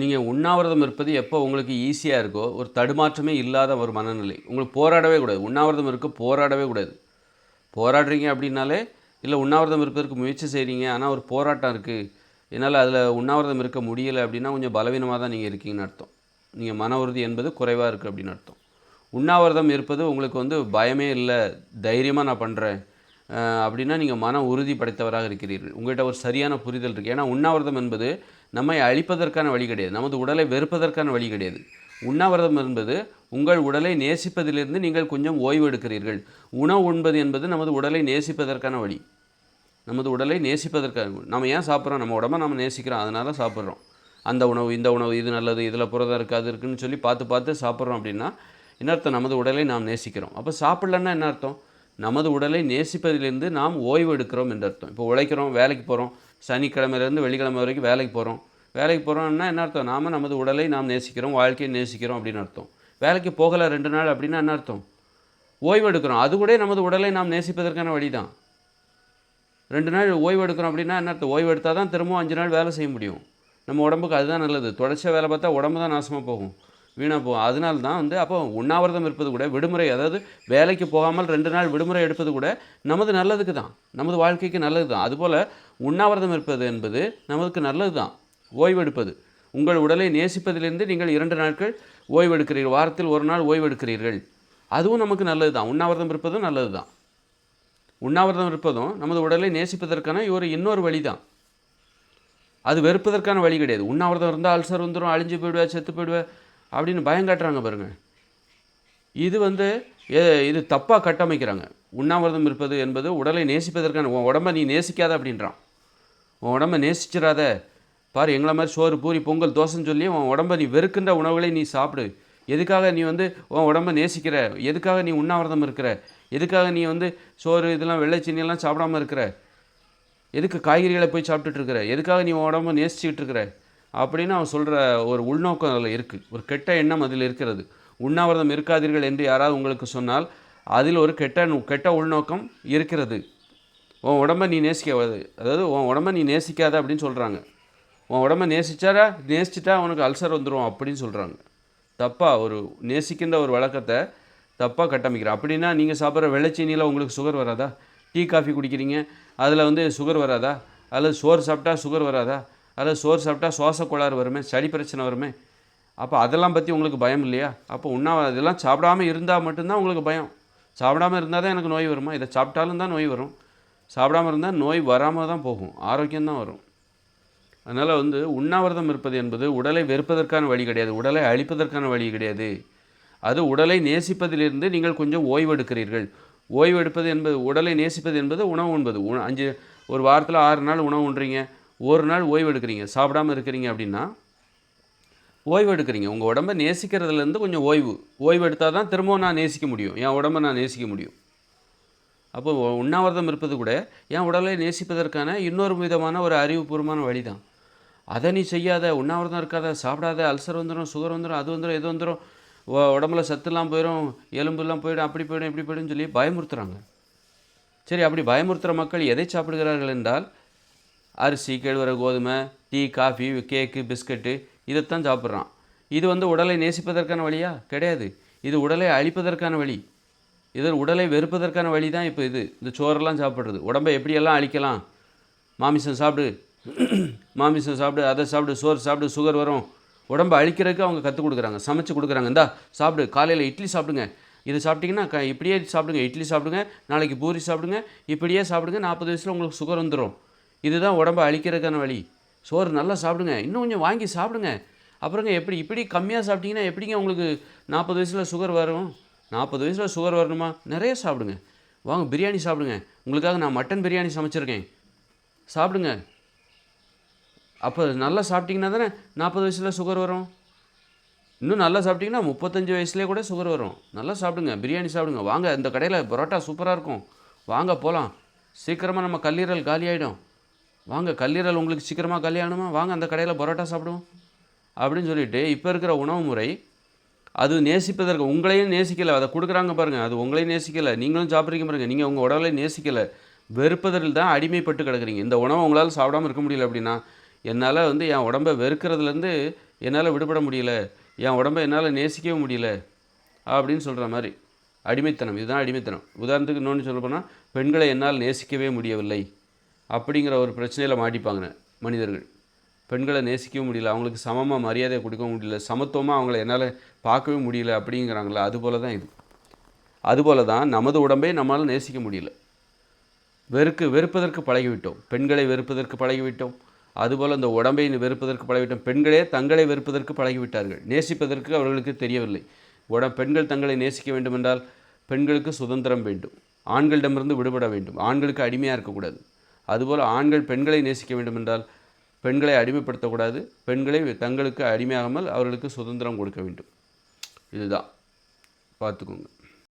நீங்கள் உண்ணாவிரதம் இருப்பது எப்போ உங்களுக்கு ஈஸியாக இருக்கோ ஒரு தடுமாற்றமே இல்லாத ஒரு மனநிலை. உங்களுக்கு போராடவே கூடாது. உண்ணாவிரதம் இருக்க போராடவே கூடாது. போராடுறீங்க அப்படின்னாலே இல்லை உண்ணாவிரதம் இருப்பதற்கு முயற்சி செய்கிறீங்க ஆனால் ஒரு போராட்டம் இருக்குது என்னால் அதில் உண்ணாவிரதம் இருக்க முடியலை அப்படின்னா கொஞ்சம் பலவீனமாக தான் நீங்கள் இருக்கீங்கன்னு அர்த்தம். நீங்கள் மன உறுதி என்பது குறைவாக இருக்குது அப்படின்னு அர்த்தம். உண்ணாவிரதம் இருப்பது உங்களுக்கு வந்து பயமே இல்லை தைரியமாக நான் பண்ணுறேன் அப்படின்னா நீங்கள் மன உறுதி படைத்தவராக இருக்கிறீர்கள். உங்கள்கிட்ட ஒரு சரியான புரிதல் இருக்குது ஏன்னா உண்ணாவிரதம் என்பது நம்மை அழிப்பதற்கான வழி கிடையாது. நமது உடலை வெறுப்பதற்கான வழி கிடையாது. உண்ணாவிரதம் என்பது உங்கள் உடலை நேசிப்பதிலிருந்து நீங்கள் கொஞ்சம் ஓய்வு எடுக்கிறீர்கள். உணவு உண்பது என்பது நமது உடலை நேசிப்பதற்கான வழி. நமது உடலை நேசிப்பதற்காக நம்ம ஏன் சாப்பிட்றோம்? நம்ம உடம்ப நம்ம நேசிக்கிறோம். அதனால் தான் சாப்பிட்றோம். அந்த உணவு இந்த உணவு இது நல்லது இதில் புரதம் இருக்குது அது இருக்குன்னு சொல்லி பார்த்து பார்த்து சாப்பிட்றோம் அப்படின்னா என்ன அர்த்தம்? நமது உடலை நாம் நேசிக்கிறோம். அப்போ சாப்பிட்லன்னா என்ன அர்த்தம்? நமது உடலை நேசிப்பதிலிருந்து நாம் ஓய்வு எடுக்கிறோம் என்று அர்த்தம். இப்போ உழைக்கிறோம் வேலைக்கு போகிறோம் சனிக்கிழமையிலேருந்து வெள்ளிக்கிழமை வரைக்கும் வேலைக்கு போகிறோம். வேலைக்கு போகிறோம்னா என்ன அர்த்தம்? நாம் நமது உடலை நாம் நேசிக்கிறோம் வாழ்க்கையை நேசிக்கிறோம் அப்படின்னு அர்த்தம். வேலைக்கு போகலை ரெண்டு நாள் அப்படின்னா என்ன அர்த்தம்? ஓய்வு எடுக்கிறோம் அது கூட நமது உடலை நாம் நேசிப்பதற்கான வழி தான் ரெண்டு நாள் ஓய்வு எடுக்கிறோம் அப்படின்னா என்ன அர்த்தம்? ஓய்வு எடுத்தால் தான் திரும்பவும் அஞ்சு நாள் வேலை செய்ய முடியும். நம்ம உடம்புக்கு அதுதான் நல்லது. தொடர்ச்சியாக வேலை பார்த்தா உடம்பு தான் நாசமாக போகும். வீணாக போகும். அதனால தான் வந்து அப்போ உண்ணாவிரதம் இருப்பது கூட விடுமுறை அதாவது வேலைக்கு போகாமல் ரெண்டு நாள் விடுமுறை எடுப்பது கூட நமது நல்லதுக்கு தான். நமது வாழ்க்கைக்கு நல்லது தான். அதுபோல் உண்ணாவிரதம் இருப்பது என்பது நமக்கு நல்லது தான். ஓய்வெடுப்பது. உங்கள் உடலை நேசிப்பதிலிருந்து நீங்கள் இரண்டு நாட்கள் ஓய்வெடுக்கிறீர்கள். வாரத்தில் ஒரு நாள் ஓய்வெடுக்கிறீர்கள். அதுவும் நமக்கு நல்லது தான். உண்ணாவிரதம் இருப்பதும் நல்லது தான். உண்ணாவிரதம் இருப்பதும் நமது உடலை நேசிப்பதற்கான ஒரு இன்னொரு வழி தான். அது வெறுப்பதற்கான வழி கிடையாது. உண்ணாவிரதம் இருந்தால் அல்சர் வந்துடும் அழிஞ்சு போயிடுவேன் செத்து போயிடுவேன் அப்படின்னு பயம் காட்டுறாங்க பாருங்க. இது வந்து இது தப்பாக கட்டமைக்கிறாங்க. உண்ணாவிரதம் இருப்பது என்பது உடலை நேசிப்பதற்கான உன் உடம்ப நீ நேசிக்காத அப்படின்றான். உன் உடம்ப நேசிச்சிடாத. பாரு எங்களை மாதிரி சோறு பூரி பொங்கல் தோசைன்னு சொல்லி உன் உடம்ப நீ வெறுக்கின்ற உணவுகளை நீ சாப்பிடு. எதுக்காக நீ வந்து உன் உடம்ப நேசிக்கிற? எதுக்காக நீ உண்ணாவிரதம் இருக்கிற? எதுக்காக நீ வந்து சோறு இதெல்லாம் வெள்ளை சாப்பிடாமல் சாப்பிடாம இருக்கிற? எதுக்கு காய்கறிகளை போய் சாப்பிட்டுட்டு இருக்கிற? எதுக்காக நீ உன் உடம்ப நேசிச்சுக்கிட்டு இருக்கிற? அப்படின்னு அவன் சொல்கிற ஒரு உள்நோக்கம் அதில் இருக்குது ஒரு கெட்ட எண்ணம் அதில் இருக்கிறது. உண்ணாவிரதம் இருக்காதீர்கள் என்று யாராவது உங்களுக்கு சொன்னால் அதில் ஒரு கெட்ட கெட்ட உள்நோக்கம் இருக்கிறது. உன் உடம்ப நீ நேசிக்காது அதாவது உன் உடம்ப நீ நேசிக்காத அப்படின்னு சொல்கிறாங்க உன் உடம்ப நேசிச்சாரா நேசிச்சிட்டா உனக்கு அல்சர் வந்துடும் அப்படின்னு சொல்கிறாங்க தப்பாக ஒரு நேசிக்கின்ற ஒரு வழக்கத்தை தப்பாக கட்டமைக்கிறேன் அப்படின்னா நீங்கள் சாப்பிட்ற வெள்ளைச்சீனியில் உங்களுக்கு சுகர் வராதா? டீ காஃபி குடிக்கிறீங்க அதில் வந்து சுகர் வராதா? அல்லது சோறு சாப்பிட்டா சுகர் வராதா? அதாவது சோறு சாப்பிட்டா சுவாச கோளாறு வருமே சளி பிரச்சனை வருமே. அப்போ அதெல்லாம் பற்றி உங்களுக்கு பயம் இல்லையா? அப்போ உண்ணா இதெல்லாம் சாப்பிடாம இருந்தால் மட்டும்தான் உங்களுக்கு பயம். சாப்பிடாம இருந்தால் தான் எனக்கு நோய் வருமா? இதை சாப்பிட்டாலும் தான் நோய் வரும். சாப்பிடாம இருந்தால் நோய் வராமல் தான் போகும். ஆரோக்கியம் தான் வரும். அதனால் வந்து உண்ணாவிரதம் இருப்பது என்பது உடலை வெறுப்பதற்கான வழி கிடையாது. உடலை அழிப்பதற்கான வழி கிடையாது. அது உடலை நேசிப்பதிலிருந்து நீங்கள் கொஞ்சம் ஓய்வெடுக்கிறீர்கள். ஓய்வெடுப்பது என்பது உடலை நேசிப்பது என்பது உணவு உண்பது உண- அஞ்சு ஒரு வாரத்தில் ஆறு நாள் உணவு உண்றீங்க. ஒரு நாள் ஓய்வு எடுக்கிறீங்க சாப்பிடாம இருக்கிறீங்க அப்படின்னா ஓய்வு எடுக்கிறீங்க உங்கள் உடம்ப நேசிக்கிறதுலேருந்து கொஞ்சம் ஓய்வு. ஓய்வு எடுத்தால் தான் திரும்பவும் நான் நேசிக்க முடியும். என் உடம்ப நான் நேசிக்க முடியும். அப்போ உண்ணாவிரதம் இருப்பது கூட என் உடலை நேசிப்பதற்கான இன்னொரு விதமான ஒரு அறிவுபூர்வமான வழி தான் அதை நீ செய்யாத உண்ணாவிரதம் இருக்காத சாப்பிடாத அல்சர் வந்துடும் சுகர் வந்துடும் அது வந்துடும் எது வந்துடும் உடம்புல சத்துலாம் போயிடும் எலும்புலாம் போயிடும் அப்படி போயிடும் இப்படி போயிடும் சொல்லி பயமுறுத்துகிறாங்க சரி அப்படி பயமுறுத்துகிற மக்கள் எதை சாப்பிடுகிறார்கள் என்றால் அரிசி கேழ்வரை கோதுமை டீ காஃபி கேக்கு பிஸ்கட்டு இதைத்தான் சாப்பிட்றான். இது வந்து உடலை நேசிப்பதற்கான வழியா? கிடையாது. இது உடலை அழிப்பதற்கான வழி. இது உடலை வெறுப்பதற்கான வழி தான் இப்போ இது. இந்த சோறெல்லாம் சாப்பிட்றது. உடம்பை எப்படியெல்லாம் அழிக்கலாம்? மாமிசம் சாப்பிடு. மாமிசம் சாப்பிடு அதை சாப்பிடு சோறு சாப்பிடு சுகர் வரும். உடம்பை அழிக்கிறதுக்கு அவங்க கற்றுக் கொடுக்குறாங்க. சமைச்சு கொடுக்குறாங்க. இந்தா சாப்பிடு. காலையில் இட்லி சாப்பிடுங்க. இது சாப்பிட்டிங்கன்னா க இப்படியே சாப்பிடுங்க. இட்லி சாப்பிடுங்க. நாளைக்கு பூரி சாப்பிடுங்க. இப்படியே சாப்பிடுங்க. நாற்பது வயசில் உங்களுக்கு சுகர் வந்துடும் இதுதான் உடம்பை அழிக்கிறதுக்கான வழி. சோறு நல்லா சாப்பிடுங்க. இன்னும் கொஞ்சம் வாங்கி சாப்பிடுங்க. அப்புறங்க எப்படி இப்படி கம்மியாக சாப்பிட்டீங்கன்னா எப்படிங்க உங்களுக்கு நாற்பது வயசில் சுகர் வரும்? நாற்பது வயசில் சுகர் வரணுமா? நிறைய சாப்பிடுங்க. வாங்க பிரியாணி சாப்பிடுங்க. உங்களுக்காக நான் மட்டன் பிரியாணி சமைச்சிருக்கேன். சாப்பிடுங்க. அப்போ நல்லா சாப்பிட்டிங்கன்னா தானே நாற்பது வயசில் சுகர் வரும்? இன்னும் நல்லா சாப்பிட்டிங்கன்னா முப்பத்தஞ்சு வயசுலேயே கூட சுகர் வரும். நல்லா சாப்பிடுங்க. பிரியாணி சாப்பிடுங்க. வாங்க இந்த கடையில் பரோட்டா சூப்பராக இருக்கும். வாங்க போகலாம் சீக்கிரமாக நம்ம கல்லீரல் காலி ஆகிடும் வாங்க கல்லீரல் உங்களுக்கு சீக்கிரமாக கல்யாணமா? வாங்க அந்த கடையில் பரோட்டா சாப்பிடுவோம். அப்படின்னு சொல்லிட்டு இப்போ இருக்கிற உணவு முறை அது நேசிப்பதற்கு உங்களையும் நேசிக்கலை. அதை கொடுக்குறாங்க பாருங்கள் அது உங்களையும் நேசிக்கலை. நீங்களும் சாப்பிட்றீங்க பாருங்கள் நீங்கள் உங்கள் உடலை நேசிக்கலை. வெறுப்பதில் தான் அடிமைப்பட்டு கிடக்குறீங்க. இந்த உணவை உங்களால் சாப்பிடாம இருக்க முடியல அப்படின்னா என்னால் வந்து என் உடம்பை வெறுக்கிறதுலேருந்து என்னால் விடுபட முடியல. என் உடம்பை என்னால் நேசிக்கவே முடியல. அப்படின்னு சொல்கிற மாதிரி. அடிமைத்தனம் இதுதான் அடிமைத்தனம். உதாரணத்துக்கு இன்னொன்று சொல்ல போனால் பெண்களை என்னால் நேசிக்கவே முடியவில்லை. அப்படிங்கிற ஒரு பிரச்சனையில் மாட்டிப்பாங்க மனிதர்கள். பெண்களை நேசிக்கவும் முடியல அவங்களுக்கு சமமாக மரியாதை கொடுக்கவும் முடியல சமத்துவமாக அவங்கள என்னால் பார்க்கவே முடியல அப்படிங்கிறாங்களா அதுபோல தான் இது. அதுபோல தான் நமது உடம்பை நம்மளால் நேசிக்க முடியல. வெறுக்கு வெறுப்பதற்கு பழகிவிட்டோம். பெண்களை வெறுப்பதற்கு பழகிவிட்டோம். அதுபோல் அந்த உடம்பை வெறுப்பதற்கு பழகிவிட்டோம். பெண்களே தங்களை வெறுப்பதற்கு பழகிவிட்டார்கள். நேசிப்பதற்கு அவர்களுக்கு தெரியவில்லை. உட பெண்கள் தங்களை நேசிக்க வேண்டுமென்றால் பெண்களுக்கு சுதந்திரம் வேண்டும். ஆண்களிடமிருந்து விடுபட வேண்டும். ஆண்களுக்கு அடிமையாக இருக்கக்கூடாது. அதுபோல் ஆண்கள் பெண்களை நேசிக்க வேண்டுமென்றால் பெண்களை அடிமைப்படுத்தக்கூடாது. பெண்களை தங்களுக்கு அடிமையாகாமல் அவர்களுக்கு சுதந்திரம் கொடுக்க வேண்டும். இதுதான். பார்த்துக்கோங்க.